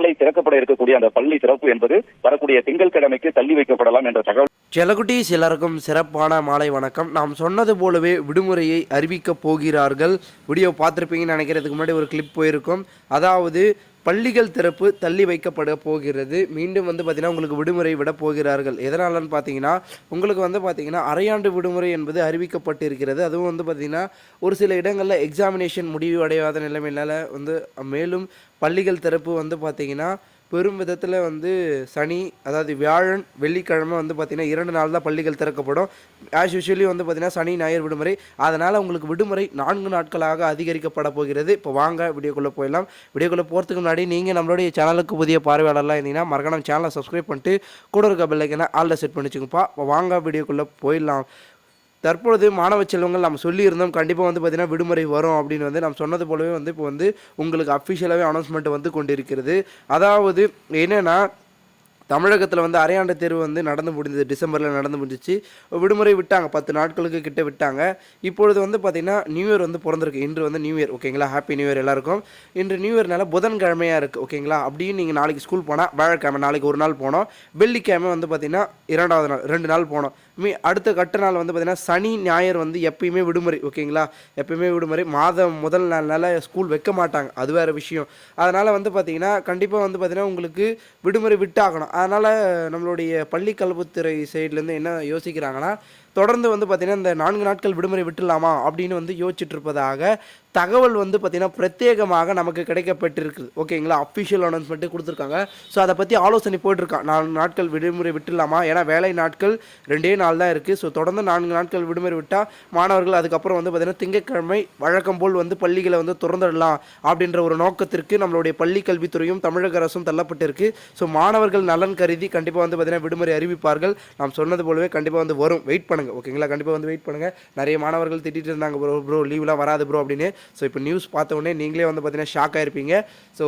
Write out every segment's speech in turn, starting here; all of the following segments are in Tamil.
நாளை திறக்கப்பட இருக்கக்கூடிய அந்த பள்ளி திறப்பு என்பது வரக்கூடிய திங்கட்கிழமைக்கு தள்ளி வைக்கப்படலாம் என்ற தகவல். செலகுட்டீஸ் எல்லாருக்கும் சிறப்பான மாலை வணக்கம். நாம் சொன்னது போலவே விடுமுறையை அறிவிக்கப் போகிறார்கள். வீடியோ பார்த்துருப்பீங்கன்னு நினைக்கிறதுக்கு முன்னாடி ஒரு கிளிப் போயிருக்கும். அதாவது பள்ளிகள் திறப்பு தள்ளி வைக்கப்பட போகிறது. மீண்டும் வந்து பார்த்திங்கன்னா உங்களுக்கு விடுமுறை விட போகிறார்கள். எதனாலன்னு பார்த்தீங்கன்னா உங்களுக்கு வந்து பார்த்திங்கன்னா அரையாண்டு விடுமுறை என்பது அறிவிக்கப்பட்டிருக்கிறது. அதுவும் வந்து பார்த்திங்கன்னா ஒரு சில இடங்களில் எக்ஸாமினேஷன் முடிவு அடையாத நிலைமையினால வந்து மேலும் பள்ளிகள் திறப்பு வந்து பார்த்திங்கன்னா பெரும் விதத்தில் வந்து சனி அதாவது வியாழன் வெள்ளிக்கிழமை வந்து பார்த்திங்கன்னா இரண்டு நாள் தான் பள்ளிகள் திறக்கப்படும். ஆஸ் யூஷுவலி வந்து பார்த்திங்கன்னா சனி ஞாயிறு விடுமுறை. அதனால் உங்களுக்கு விடுமுறை நான்கு நாட்களாக அதிகரிக்கப்பட போகிறது. இப்போ வாங்க வீடியோக்குள்ளே போயிடலாம். வீடியோக்குள்ளே போகிறதுக்கு முன்னாடி நீங்கள் நம்மளுடைய சேனலுக்கு புதிய பார்வையாளர்லாம் இருந்தீங்கன்னா மறக்காம சேனலை சப்ஸ்கிரைப் பண்ணிட்டு கூட இருக்க பெல்லைக்கனை ஆளில் செட் பண்ணி வச்சுக்கோப்பா இப்போ வாங்க வீடியோக்குள்ளே போயிடலாம். தற்பொழுது மாணவ செல்வங்கள் நம்ம சொல்லியிருந்தோம் கண்டிப்பாக வந்து பார்த்திங்கன்னா விடுமுறை வரும் அப்படின்னு வந்து நம்ம சொன்னது போலவே வந்து இப்போ வந்து உங்களுக்கு அஃபிஷியலாகவே அனௌன்ஸ்மெண்ட் வந்து கொண்டிருக்கிறது. அதாவது என்னென்னா தமிழகத்தில் வந்து அரையாண்டு தேர்வு வந்து நடந்து முடிந்தது. டிசம்பரில் நடந்து முடிஞ்சிச்சு. விடுமுறை விட்டாங்க. பத்து நாட்களுக்கு கிட்ட விட்டாங்க. இப்பொழுது வந்து பார்த்திங்கன்னா நியூ இயர் வந்து பிறந்திருக்கு. இன்று வந்து நியூ இயர் ஓகேங்களா ஹாப்பி நியூ இயர் எல்லாருக்கும். இன்று நியூ இயர்னால புதன்கிழமையாக இருக்குது ஓகேங்களா அப்படின்னு நீங்கள் நாளைக்கு ஸ்கூல் போனால் வியாழக்கிழமை நாளைக்கு ஒரு நாள் போனோம். வெள்ளிக்கிழமை வந்து பார்த்திங்கன்னா இரண்டாவது நாள் ரெண்டு நாள் போனோம். மீ அடுத்த கட்ட நாள் வந்து பார்த்திங்கன்னா சனி ஞாயிறு வந்து எப்பயுமே விடுமுறை. ஓகேங்களா எப்பயுமே விடுமுறை. மாதம் முதல் நாள்னால ஸ்கூல் வைக்க மாட்டாங்க. அது வேறு விஷயம். அதனால் வந்து பார்த்திங்கன்னா கண்டிப்பாக வந்து பார்த்திங்கன்னா உங்களுக்கு விடுமுறை விட்டாகணும். அதனால் நம்மளுடைய பள்ளி கல்வித்துறை சைட்லேருந்து என்ன யோசிக்கிறாங்கன்னா தொடர்ந்து வந்து பார்த்திங்கன்னா இந்த நான்கு நாட்கள் விடுமுறை விட்டுலாமா அப்படின்னு வந்து யோசிச்சுட்டு இருப்பதாக தகவல் வந்து பார்த்திங்கன்னா பிரத்யேகமாக நமக்கு கிடைக்கப்பட்டிருக்குது. ஓகேங்களா? அஃபிஷியல் அனௌன்ஸ்மெண்ட்டு கொடுத்துருக்காங்க. ஸோ அதை பற்றி ஆலோசனை போயிட்டுருக்கான் நான்கு நாட்கள் விடுமுறை விட்டுலாமா ஏன்னா வேலை நாட்கள் ரெண்டே நாள் தான் இருக்குது ஸோ தொடர்ந்து நான்கு நாட்கள் விடுமுறை விட்டால் மாணவர்கள் அதுக்கப்புறம் வந்து பார்த்திங்கன்னா திங்கட்கிழமை வழக்கம் போல் வந்து பள்ளிகளை வந்து திறந்துடலாம் அப்படின்ற ஒரு நோக்கத்திற்கு நம்மளுடைய பள்ளி கல்வித்துறையும் தமிழக அரசும் தள்ளப்பட்டிருக்கு. ஸோ மாணவர்கள் நலன் கருதி கண்டிப்பாக வந்து பார்த்திங்கன்னா விடுமுறை அறிவிப்பார்கள். நாம் சொன்னது போலவே கண்டிப்பாக வந்து வரும். வெயிட் பண்ணுங்கள் ஓகேங்களா? கண்டிப்பாக வந்து வெயிட் பண்ணுங்கள் நிறைய மாணவர்கள் திட்டிட்டு இருந்தாங்க ப்ரோ ப்ரோ லீவ்லாம் வராது ப்ரோ அப்படின்னு. ஸோ இப்போ நியூஸ் பார்த்தோன்னே நீங்களே வந்து பார்த்தீங்கன்னா ஷாக் ஆகிருப்பீங்க ஸோ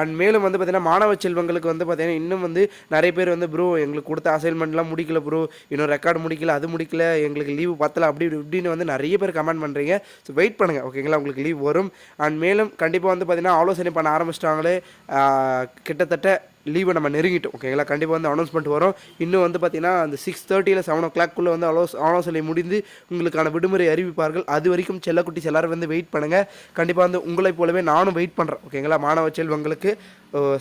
அண்ட் மேலும் வந்து பார்த்தீங்கன்னா மாணவ செல்வங்களுக்கு வந்து பார்த்தீங்கன்னா இன்னும் வந்து நிறைய பேர் வந்து ப்ரோ எங்களுக்கு கொடுத்த அசைன்மெண்ட்லாம் முடிக்கல ப்ரோ இன்னும் ரெக்கார்டு முடிக்கல அது முடிக்கல எங்களுக்கு லீவு பத்தல அப்படி இப்படின்னு வந்து நிறைய பேர் கமெண்ட் பண்ணுறீங்க ஸோ வெயிட் பண்ணுங்கள் ஓகேங்களா உங்களுக்கு லீவ் வரும். அண்ட் மேலும் கண்டிப்பாக வந்து பார்த்தீங்கன்னா ஆலோசனை பண்ண ஆரம்பிச்சிட்டாங்களே. கிட்டத்தட்ட லீவை நம்ம நெருங்கிட்டோம். ஓகேங்களா கண்டிப்பாக வந்து அனௌன்ஸ்மெண்ட் வரும். இன்னும் வந்து பார்த்தீங்கன்னா அந்த சிக்ஸ் தேர்ட்டியில் செவன் ஓ கிளாக்குள்ளே வந்து அலோஸ் ஆலோசனை முடிந்து உங்களுக்கான விடுமுறை அறிவிப்பார்கள். அது வரைக்கும் செல்லக்குட்டிஸ் எல்லாரும் வந்து வெயிட் பண்ணுங்கள் கண்டிப்பாக வந்து உங்களைப் போலவே நானும் வெயிட் பண்ணுறேன் ஓகேங்களா மாணவ செல்வங்களுக்கு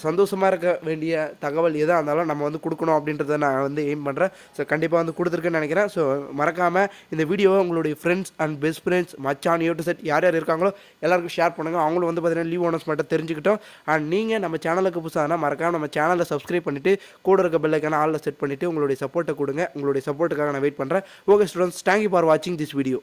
சந்தோஷமாக இருக்க வேண்டிய தகவல் எதாக இருந்தாலும் நம்ம வந்து கொடுக்கணும் அப்படின்றத நான் வந்து எய்ம் பண்ணுறேன் ஸோ கண்டிப்பாக வந்து கொடுத்துருக்கேன்னு நினைக்கிறேன். ஸோ மறக்காமல் இந்த வீடியோவை உங்களுடைய ஃப்ரெண்ட்ஸ் அண்ட் பெஸ்ட் ஃப்ரெண்ட்ஸ் மச்சான் யூ டு செட் யார் யார் இருக்காங்களோ எல்லாருக்கும் ஷேர் பண்ணுங்கள் அவங்களும் வந்து பார்த்தீங்கன்னா லீவ் ஓனர்ஸ் மட்டும் தெரிஞ்சுக்கிட்டோம். அண்ட் நீங்கள் நம்ம சேனலுக்கு புதுசாக மறக்காமல் நம்ம சேனலை சப்ஸ்கிரைப் பண்ணிவிட்டு கூட இருக்க பெல்லைக்கான ஆளில் செட் பண்ணிவிட்டு உங்களுடைய சப்போர்ட்டை கொடுங்க. உங்களுடைய சப்போர்ட்டுக்காக நான் வெயிட் பண்ணுறேன் okay students thank you for வாட்சிங் திஸ் வீடியோ